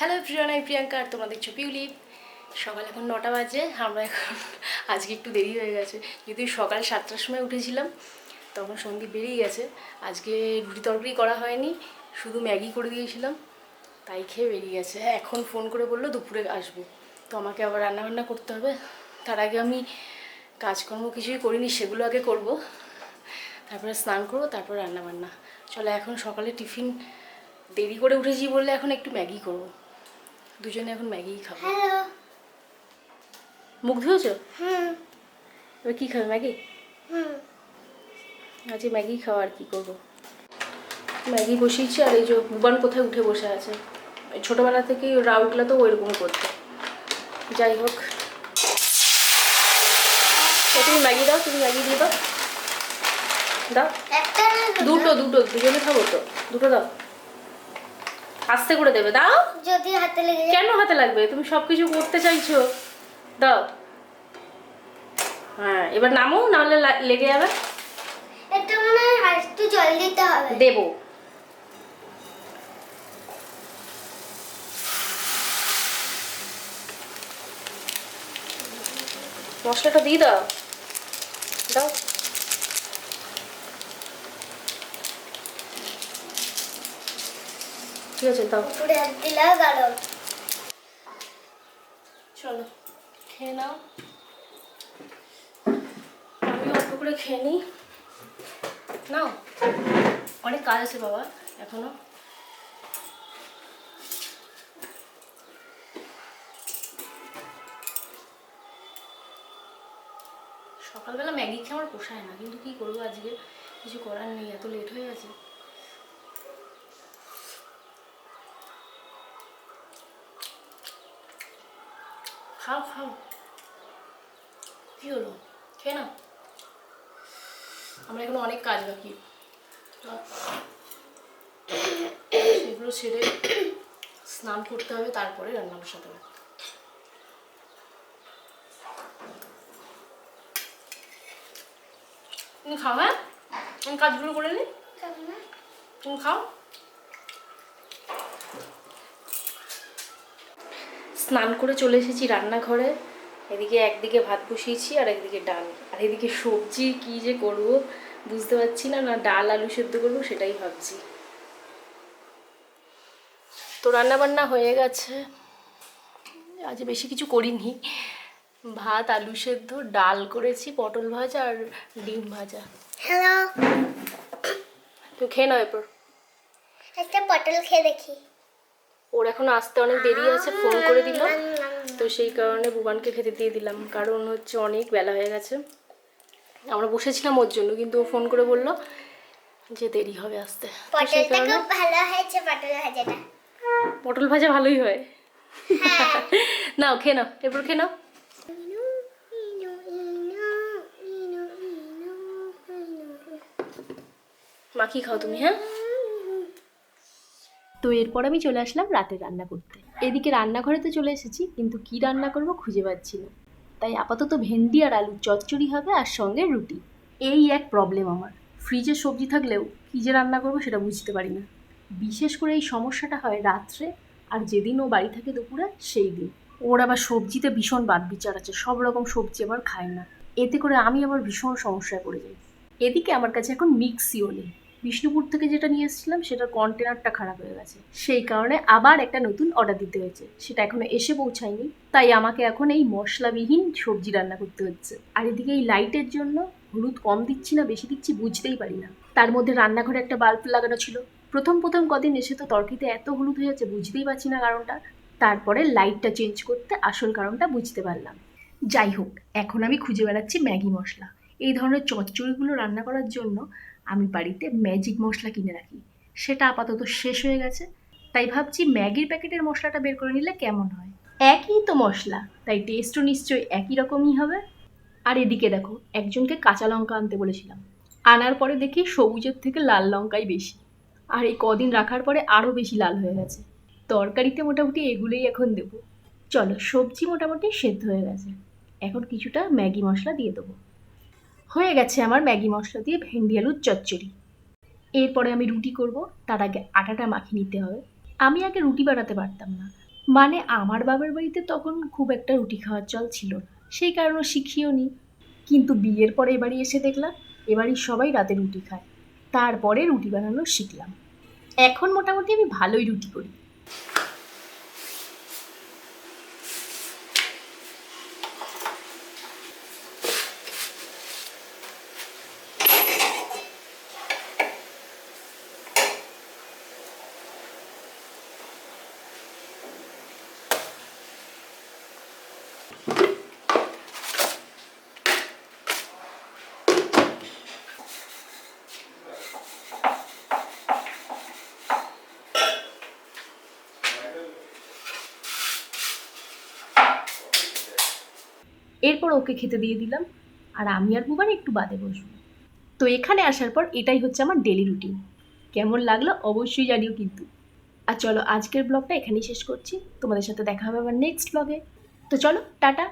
Hello প্রিয়ানা আমি প্রিয়াঙ্কা আর তোমরা দেখছ সকাল এখন নটা বাজে, আমরা এখন আজকে একটু দেরি হয়ে গেছে। যদি সকাল সাতটার সময় উঠেছিলাম, তখন সন্দীপ বেরিয়ে গেছে। আজকে রুটি তরকারি করা হয়নি, শুধু ম্যাগি করে দিয়েছিলাম, তাই খেয়ে বেরিয়ে গেছে। হ্যাঁ এখন ফোন করে বলল দুপুরে আসব। তো আমাকে আবার রান্নাবান্না করতে হবে। তার আগে আমি কাজকর্ম কিছুই করিনি, সেগুলো আগে করব। তারপরে স্নান করব, তারপর রান্নাবান্না। চলো এখন সকালে টিফিন দেরি করে উঠেছি বললে এখন একটু ম্যাগি করব। দুজনে এখন ম্যাগিই খাব। হ্যালো। মুখ ধুয়েছো? হুম। এবার কী খাবে ম্যাগি? হুম। আজকে ম্যাগি খাওয়া আর কী করব। ম্যাগি বসিয়েছি আর এই যে বুবান কোথায় উঠে বসে আছে। ছোটোবেলা থেকেই ওরা উঠলে তো ওইরকম করতো। যাই হোক। তুমি ম্যাগি দাও তুমি ম্যাগি দিয়ে দাও। দাও। দুটো দুটো দুজনে খাব তো। দুটো দাও। আস্তে করে দেবে দাও। যদি হাতে লেগে কেন হাতে লাগবে? তুমি সব কিছু করতে চাইছো। দাও। হ্যাঁ এবার নামো নাহলে লেগে যাবে। এটা মনে হয় একটু জল দিতে হবে। দেবো। মশলাটা দিয়ে দাও। দাও। ঠিক আছে দাও। উপরে হাত দিলেও গরম চলো খেয়ে নাও। আমি অল্প করে খেয়ে নিই। নাও। অনেক কাজ আছে বাবা এখনও। সকালবেলা ম্যাগি খেয়ে আমার পোষায় না কিন্তু কি করব আজকে? কিছু করার নেই এত লেট হয়ে গেছে। খাও খাও। কি হলো? খেয়ে নাও। আমার এখনও অনেক কাজ বাকি। সেগুলো সেরে স্নান করতে হবে তারপরে রান্না বসাতে হবে। তুমি খাও হ্যাঁ? আমি কাজগুলো করে নিই তুমি খাও। স্নান করে চলে এসেছি রান্নাঘরে। এদিকে একদিকে ভাত বসিয়েছি আর একদিকে ডাল। আর এদিকে সবজি কি যে করব বুঝতে পারছি না না ডাল আলু সেদ্ধ করব সেটাই ভাবছি। তো রান্না বান্না হয়ে গেছে। আজ বেশি কিছু করিনি। ভাত আলু সেদ্ধ ডাল করেছি পটল ভাজা আর ডিম ভাজা। হ্যালো তো খেয়ে নাও এরপর। একটা পটল খেয়ে দেখি। ওর এখন আসতে অনেক দেরি আছে ফোন করে দিল। তো সেই কারণে বুবানকে খেতে দিয়ে দিলাম কারণ হচ্ছে অনেক বেলা হয়ে গেছে। আমরা বসেছিলাম ওর জন্য কিন্তু ও ফোন করে বলল যে দেরি হবে আসতে। সেই কারণে পটল পটল ভাজা ভালোই হয়। নাও খেয়ে নাও এরপর খেয়ে নাও। মাখি খাও তুমি হ্যাঁ? তো এরপর আমি চলে আসলাম রাতে রান্না করতে। এদিকে রান্নাঘরে তো চলে এসেছি, কিন্তু কি রান্না করব খুঁজে পাচ্ছি না। তাই আপাতত ভেন্ডি আর আলু চচ্চড়ি হবে আর সঙ্গে রুটি। এই এক প্রবলেম আমার। ফ্রিজে সবজি থাকলেও কী যে রান্না করব সেটা বুঝতে পারি না। বিশেষ করে এই সমস্যাটা হয় রাত্রে আর যেদিন ও বাড়ি থাকে দুপুরে, সেই দিন। ওর আবার সবজিতে ভীষণ বাদ বিচার আছে, সব রকম সবজি আবার খায় না। এতে করে আমি আবার ভীষণ সমস্যায় পড়ে যাই। এদিকে আমার কাছে এখন মিক্সিও নেই। বিষ্ণুপুর থেকে যেটা নিয়ে এসেছিলাম, সেটার কন্টেনারটা খারাপ হয়ে গেছে। সেই কারণে আবার একটা নতুন অর্ডার দিতে হয়েছে। সেটা এখনও এসে পৌঁছায়নি। তাই আমাকে এখন এই মশলাবিহীন সবজি রান্না করতে হচ্ছে। আর এদিকে এই লাইটের জন্য হলুদ কম দিচ্ছি না, বেশি দিচ্ছি বুঝতেই পারি না। তার মধ্যে রান্নাঘরে একটা বাল্ব লাগানো ছিল। প্রথম প্রথম কদিন এসে তো তর্কিতে এত হলুদ হয়ে যাচ্ছে, বুঝতেই পারছি না কারণটা। তারপরে লাইটটা চেঞ্জ করতে আসল কারণটা বুঝতে পারলাম। যাই হোক, এখন আমি খুঁজে বেড়াচ্ছি ম্যাগি মশলা। এই ধরনের চচ্চড়িগুলো রান্না করার জন্য আমি বাড়িতে ম্যাজিক মশলা কিনে রাখি। সেটা আপাতত শেষ হয়ে গেছে। তাই ভাবছি ম্যাগির প্যাকেটের মশলাটা বের করে নিলে কেমন হয়? একই তো মশলা, তাই টেস্টও নিশ্চয়ই একই রকমই হবে। আর এদিকে দেখো, একজনকে কাঁচা লঙ্কা আনতে বলেছিলাম। আনার পরে দেখি সবুজের থেকে লাল লঙ্কাই বেশি। আর এই কদিন রাখার পরে আরও বেশি লাল হয়ে গেছে। তরকারিতে মোটামুটি এগুলোই এখন দেবো। চলো, সবজি মোটামুটি সেদ্ধ হয়ে গেছে। এখন কিছুটা ম্যাগি মশলা দিয়ে দেবো। হয়ে গেছে আমার ম্যাগি মশলা দিয়ে ভেন্ডি আলুর চচ্চড়ি। এরপরে আমি রুটি করব, তার আগে আটাটা মাখিয়ে নিতে হবে। আমি আগে রুটি বানাতে পারতাম না। মানে আমার বাবার বাড়িতে তখন খুব একটা রুটি খাওয়ার চল ছিল সেই কারণে শিখিও নি। কিন্তু বিয়ের পরে এবারে এসে দেখলাম এবারই সবাই রাতে রুটি খায়। তারপরে রুটি বানানো শিখলাম। এখন মোটামুটি আমি ভালোই রুটি করি। এরপর ওকে খেতে দিয়ে দিলাম। আর আমি আর বুবান একটু বাদে বসবো। তো এখানে আসার পর এটাই হচ্ছে আমার ডেলি রুটিন কেমন লাগল অবশ্যই জানিও কিন্তু। আর চলো আজকের ব্লগটা এখানেই শেষ করছি। তোমাদের সাথে দেখা হবে আমার নেক্সট ব্লগে তো চলো, টাটা।